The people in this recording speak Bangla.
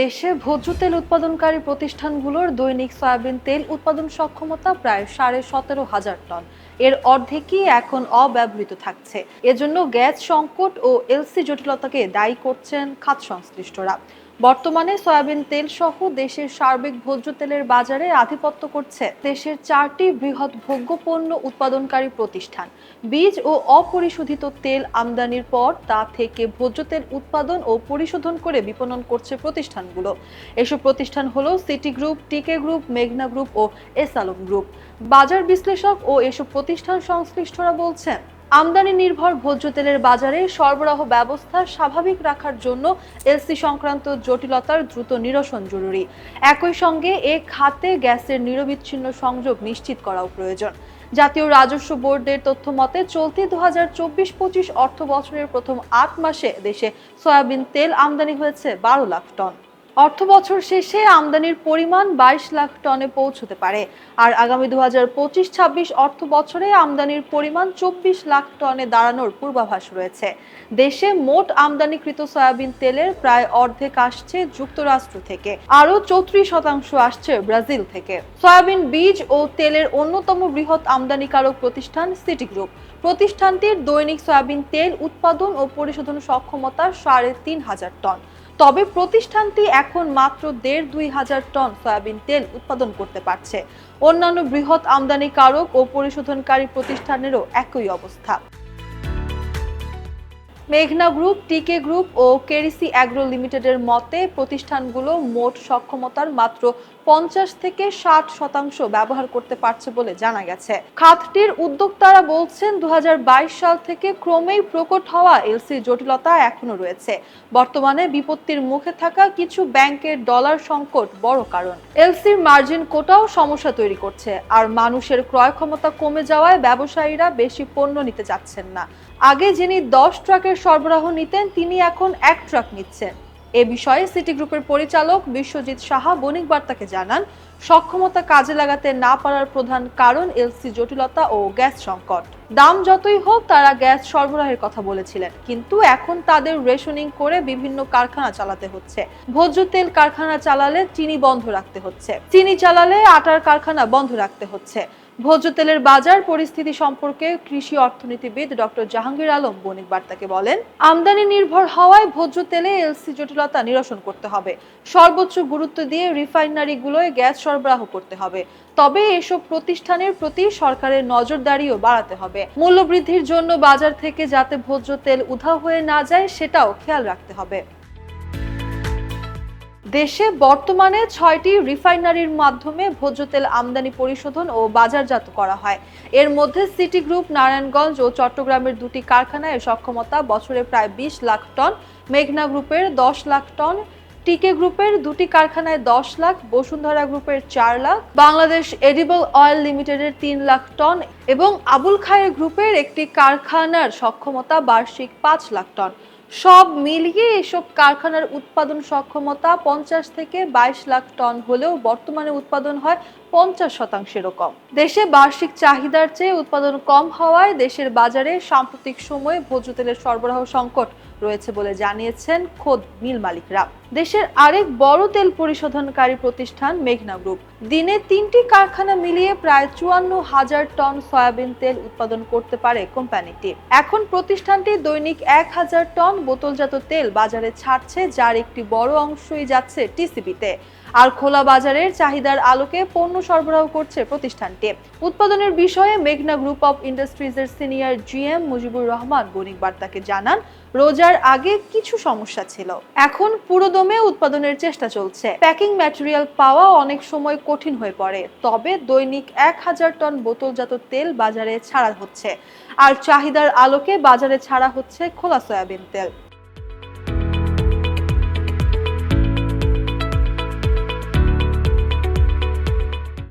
দেশে ভোজ্য তেল উৎপাদনকারী প্রতিষ্ঠানগুলোর দৈনিক সয়াবিন তেল উৎপাদন সক্ষমতা প্রায় সাড়ে সতেরো হাজার টন। এর অর্ধেকই এখন অব্যবহৃত থাকছে। এজন্য গ্যাস সংকট ও এলসি জটিলতাকে দায়ী করছেন খাত সংশ্লিষ্টরা। বর্তমানে সয়াবিন তেল সহ দেশের সার্বিক ভোজ্য তেলের বাজারে আধিপত্য করছে দেশের চারটি বৃহৎ ভোগ্যপণ্য উৎপাদনকারী প্রতিষ্ঠান। বীজ ও অপরিশোধিত তেল আমদানির পর তা থেকে ভোজ্য তেল উৎপাদন ও পরিশোধন করে বিপণন করছে প্রতিষ্ঠানগুলো। এসব প্রতিষ্ঠান হলো সিটি গ্রুপ, টিকে গ্রুপ, মেঘনা গ্রুপ ও এস আলম গ্রুপ। বাজার বিশ্লেষক ও এসব প্রতিষ্ঠান সংশ্লিষ্টরা বলছেন আমদানি নির্ভর ভোজ্য তেলের বাজারে সরবরাহ ব্যবস্থা স্বাভাবিক রাখার জন্য এলসি সংক্রান্ত জটিলতার দ্রুত নিরসন জরুরি। একই সঙ্গে এ খাতে গ্যাসের নিরবিচ্ছিন্ন সংযোগ নিশ্চিত করাও প্রয়োজন। জাতীয় রাজস্ব বোর্ডের তথ্য মতে, চলতি দু হাজার চব্বিশ পঁচিশ অর্থ বছরের প্রথম আট মাসে দেশে সয়াবিন তেল আমদানি হয়েছে বারো লাখ টন। অর্থ বছর শেষে আমদানির পরিমাণ বাইশ লাখ টনে পৌঁছতে পারে। আর আগামী দু হাজার পঁচিশ ছাব্বিশ অর্থ বছরে আমদানির পরিমাণ চব্বিশ লাখ টনে দাঁড়ানোর পূর্বাভাস রয়েছে। দেশে মোট আমদানিকৃত সয়াবিন তেলের প্রায় অর্ধেক আসছে যুক্তরাষ্ট্র থেকে। আরও চৌত্রিশ শতাংশ আসছে ব্রাজিল থেকে। সয়াবিন বীজ ও তেলের অন্যতম বৃহৎ আমদানিকারক প্রতিষ্ঠান সিটি গ্রুপ প্রতিষ্ঠানটির দৈনিক সয়াবিন তেল উৎপাদন ও পরিশোধন সক্ষমতা সাড়ে তিন হাজার টন। তবে প্রতিষ্ঠানটি এখন মাত্র দেড় দুই হাজার টন সয়াবিন তেল উৎপাদন করতে পারছে। অন্যান্য বৃহৎ আমদানিকারক ও পরিশোধনকারী প্রতিষ্ঠানেরও একই অবস্থা। মেঘনা গ্রুপ, টিকে গ্রুপ ও কেরিসি অ্যাগ্রো লিমিটেডের মতে প্রতিষ্ঠানগুলো মোট সক্ষমতার মাত্র পঞ্চাশ থেকে ষাট শতাংশ ব্যবহার করতে পারছে বলে জানা গেছে। খাতটির উদ্যোক্তারা বলছেন দু সাল থেকে ক্রমেই প্রকট হওয়া এলসি জটিলতা এখনও রয়েছে। বর্তমানে বিপত্তির মুখে থাকা কিছু ব্যাংকের ডলার সংকট বড় কারণ। এলসির মার্জিন কোটাও সমস্যা তৈরি করছে, আর মানুষের ক্রয় ক্ষমতা কমে যাওয়ায় ব্যবসায়ীরা বেশি পণ্য নিতে চাচ্ছেন না। আগে যিনি দশ ট্রাকের সরবরাহ নিতেন, তিনি এখন এক ট্রাক নিচ্ছেন। এ বিষয়ে সিটি গ্রুপের পরিচালক বিশ্বজিৎ সাহা বণিক বার্তাকে জানান, সক্ষমতা কাজে লাগাতে না পারার প্রধান কারণ এলসি জটিলতা ও গ্যাস সংকট। দাম যতই হোক, তারা গ্যাস সরবরাহের কথা বলেছিলেন, কিন্তু এখন তাদের রেশনিং করে বিভিন্ন কারখানা চালাতে হচ্ছে। ভোজ্য তেল কারখানা চালালে চিনি বন্ধ রাখতে হচ্ছে। চিনি চালালে আটার কারখানা বন্ধ রাখতে হচ্ছে। ভোজ্য তেলের বাজার পরিস্থিতি সম্পর্কে কৃষি অর্থনীতিবিদ ডক্টর জাহাঙ্গীর আলম বণিক বার্তাকে বলেন, আমদানি নির্ভর হওয়ায় ভোজ্য তেলে এলসি জটিলতা নিরসন করতে হবে। সর্বোচ্চ গুরুত্ব দিয়ে রিফাইনারিগুলোয় গ্যাস সরবরাহ করতে হবে। তবে এসব প্রতিষ্ঠানের প্রতি সরকারের নজরদারিও বাড়াতে হবে। মূল্যবৃদ্ধির জন্য বাজার থেকে যাতে ভোজ্য তেল উধাও হয়ে না যায়, সেটাও খেয়াল রাখতে হবে। দেশে বর্তমানে ছয়টি রিফাইনারির মাধ্যমে ভোজ্য তেল আমদানি পরিশোধন ও বাজারজাত করা হয়। এর মধ্যে সিটি গ্রুপ, নারায়ণগঞ্জ ও চট্টগ্রামের দুটি কারখানায় সক্ষমতা বছরে প্রায় বিশ লাখ টন, মেঘনা গ্রুপের দশ লাখ টন, টিকে গ্রুপের দুটি কারখানায় দশ লাখ, বসুন্ধরা গ্রুপের চার লাখ, বাংলাদেশ এডিবল অয়েল লিমিটেডের তিন লাখ টন এবং আবুল খায়ের গ্রুপের একটি কারখানার সক্ষমতা বার্ষিক পাঁচ লাখ টন। সব মিলিয়ে এসব কারখানার উৎপাদন সক্ষমতা পঞ্চাশ থেকে বাইশ লাখ টন হলেও বর্তমানে উৎপাদন হয় পঞ্চাশ শতাংশেরও কম। দেশে বার্ষিক চাহিদার চেয়ে উৎপাদন কম হওয়ায় দেশের বাজারে সাম্প্রতিক সময়ে ভোজ্য তেলের সরবরাহ সংকট রয়েছে বলে জানিয়েছেন খোদ মিল মালিকরা। দেশের আরেক বড় তেল পরিশোধনকারী প্রতিষ্ঠান মেঘনা গ্রুপ। দিনে তিনটি কারখানা মিলিয়ে প্রায় চুয়ান্ন হাজার টন সয়াবিন তেল উৎপাদন করতে পারে কোম্পানিটি। এখন প্রতিষ্ঠানটি দৈনিক এক হাজার টন বোতলজাত তেল বাজারে ছাড়ছে, যার একটি বড় অংশই যাচ্ছে টিসিবিতে। আর খোলা বাজারের চাহিদার আলোকে পণ্য সরবরাহ করছে প্রতিষ্ঠানটি। উৎপাদনের বিষয়ে মেঘনা গ্রুপ অফ ইন্ডাস্ট্রিজের সিনিয়র জিএম মুজিবুর রহমান বণিক বার্তাকে জানান, রোজার আগে কিছু সমস্যা ছিল। এখন পুরোদমে উৎপাদনের চেষ্টা চলছে। প্যাকিং ম্যাটেরিয়াল পাওয়া অনেক সময় কঠিন হয়ে পড়ে। তবে দৈনিক এক হাজার টন বোতলজাত তেল বাজারে ছাড়া হচ্ছে। আর চাহিদার আলোকে বাজারে ছাড়া হচ্ছে খোলা সয়াবিন তেল।